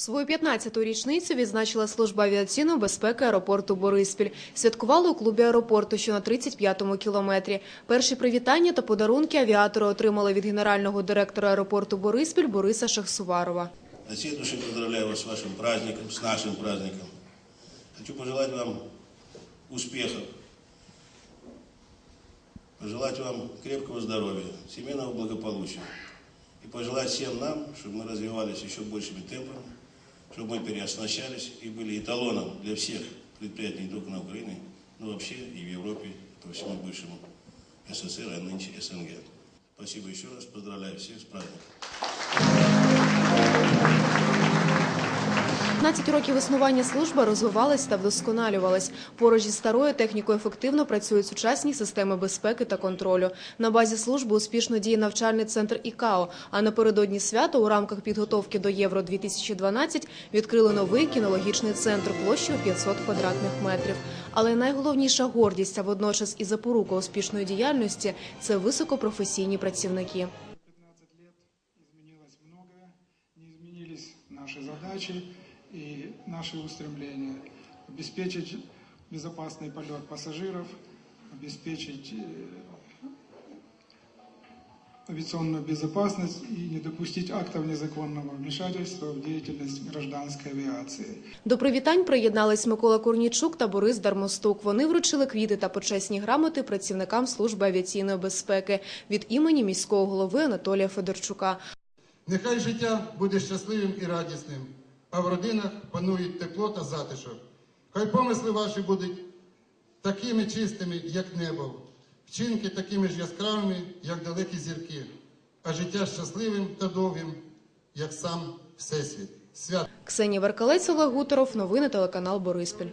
Свою 15-ту річницю відзначила служба авіаційної безпеки аеропорту Бориспіль. Святкували у клубі аеропорту, що на 35-му кілометрі. Перші привітання та подарунки авіатори отримали від генерального директора аеропорту Бориспіль Бориса Шахсуварова. Души поздравляю вас с вашим праздником, с нашим праздником. Хочу пожелать вам успехов, пожелать вам крепкого здоровья, семейного благополучия. И пожелать всем нам, чтобы мы развивались еще большими темпами, чтобы мы переоснащались и были эталоном для всех предприятий не только на Украине, но вообще и в Европе, по всему бывшему СССР, а нынче СНГ. Спасибо еще раз, поздравляю всех с праздником. 15 років існування служба розвивалась та вдосконалювалась. Поруч із старою технікою ефективно працюють сучасні системи безпеки та контролю. На базі служби успішно діє навчальний центр ІКАО. А напередодні свята у рамках підготовки до Євро 2012 відкрили новий кінологічний центр площею 500 квадратних метрів. Але найголовніша гордість, а водночас і запорука успішної діяльності це високопрофесійні працівники. 15 лет изменилось многое, не изменились наши задачи и наши устремления. Обеспечить безопасный полет пассажиров, обеспечить э, авиационную безопасность и не допустить актов незаконного вмешательства в деятельность гражданской авиации. До привітань приєднались Микола Корнічук та Борис Дармостук. Вони вручили квіти та почесні грамоти працівникам служби авіаційної безпеки від імені міського голови Анатолія Федорчука. Нехай життя буде щасливим і радісним, а в родинах панують тепло та затишок. Хай помисли ваші будуть такими чистими, як небо, вчинки такими ж яскравими, як далекі зірки, а життя щасливим та довгим, як сам Всесвіт. Свят! Ксенія Веркалець, Олег Гуторов. Новини телеканал Бориспіль.